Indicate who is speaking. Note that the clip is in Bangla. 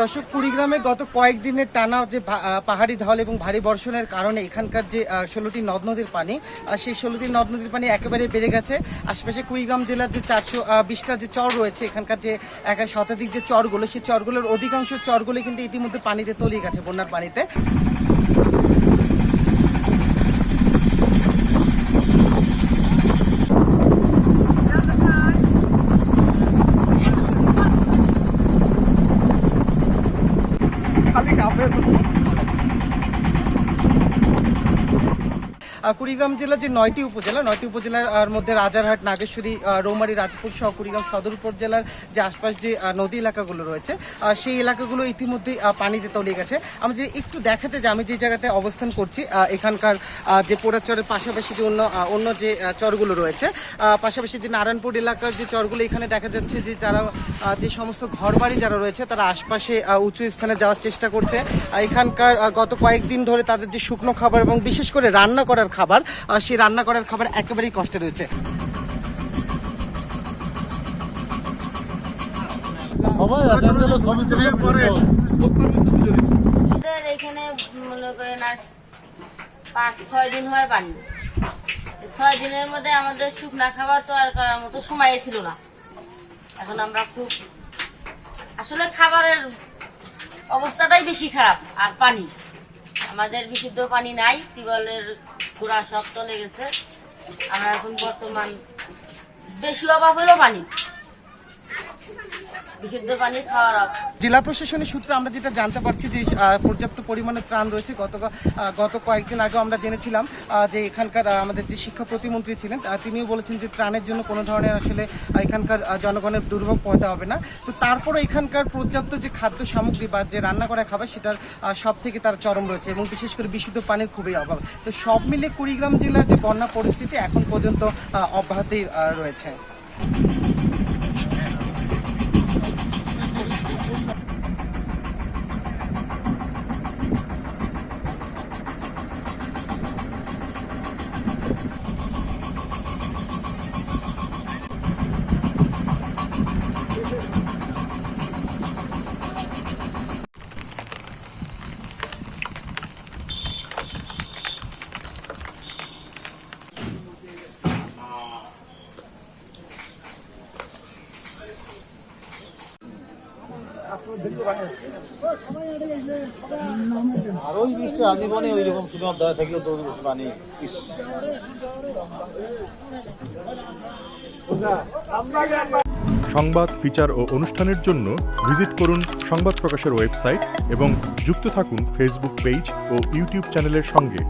Speaker 1: দর্শক, কুড়িগ্রামে গত কয়েকদিনের টানা যে পাহাড়ি ঢল এবং ভারী বর্ষণের কারণে এখানকার যে ষোলোটি নদ নদীর পানি সেই ষোলোটি নদ নদীর পানি একেবারে বেড়ে গেছে। আশেপাশে কুড়িগ্রাম জেলার যে চারশো বিশটা যে চর রয়েছে, এখানকার যে এক শতাধিক যে চরগুলো, সেই চরগুলোর অধিকাংশ চরগুলো কিন্তু ইতিমধ্যে পানিতে তলিয়ে গেছে বন্যার পানিতে। কুড়িগ্রাম জেলার যে নয়টি উপজেলা, নয়টি উপজেলার মধ্যে রাজারহাট, নাগেশ্বরী রৌমারী, রাজপুর সহ কুড়িগ্রাম সদর উপজেলার যে আশপাশ যে নদী এলাকাগুলো রয়েছে সেই এলাকাগুলো ইতিমধ্যে পানিতে তলিয়ে গেছে। আমি যে একটু দেখাতে যে আমি যে জায়গাতে অবস্থান করছি এখানকার যে পোড়াচরের পাশাপাশি যে অন্য অন্য যে চরগুলো রয়েছে পাশাপাশি যে নারায়ণপুর এলাকার যে চরগুলো, এখানে দেখা যাচ্ছে যে যারা যে সমস্ত ঘরবাড়ি যারা রয়েছে, তারা আশপাশে উঁচু স্থানে যাওয়ার চেষ্টা করছে। এখানকার গত কয়েকদিন ধরে তাদের যে শুকনো খাবার এবং বিশেষ করে রান্না করার খাবার আহ, সেই রান্না করার খাবার একেবারেই কষ্টে রয়েছে।
Speaker 2: এখানে মনে করেন পাঁচ ছয় দিন হয় পানি। ছয় দিনের মধ্যে আমাদের শুকনা খাবার তো আর করার মতো সময় ছিল না। এখন আমরা খুব আসলে খাবারের অবস্থাটাই বেশি খারাপ আর পানি। আমাদের বিশুদ্ধ পানি নাই টিউবওয়েলের গোড়া সব চলে গেছে আমরা এখন বর্তমান বেশি অভাব হলো পানি।
Speaker 1: জেলা প্রশাসনের সূত্রে আমরা যেটা জানতে পারছি যে পর্যাপ্ত পরিমাণে ত্রাণ রয়েছে। গত গত কয়েকদিন আগে আমরা জেনেছিলাম যে এখানকার আমাদের যে শিক্ষা প্রতিমন্ত্রী ছিলেন তিনিও বলেছেন যে ত্রাণের জন্য কোনো ধরনের আসলে এখানকার জনগণের দুর্ভোগ পোহাতে হবে না। তো তারপরে এখানকার পর্যাপ্ত যে খাদ্য সামগ্রী বা যে রান্না করা খাবার সেটার সব থেকে তার চরম রয়েছে এবং বিশেষ করে বিশুদ্ধ পানির খুবই অভাব। তো সব মিলে কুড়িগ্রাম জেলার যে বন্যা পরিস্থিতি এখন পর্যন্ত আহ, রয়েছে।
Speaker 3: আর ওই বৃষ্টি আজীবনে ওই রকম থাকলে তো পানি।
Speaker 4: সংবাদ, ফিচার ও অনুষ্ঠানের জন্য ভিজিট করুন সংবাদ প্রকাশের ওয়েবসাইট এবং যুক্ত থাকুন ফেসবুক পেজ ও ইউটিউব চ্যানেলের সঙ্গে।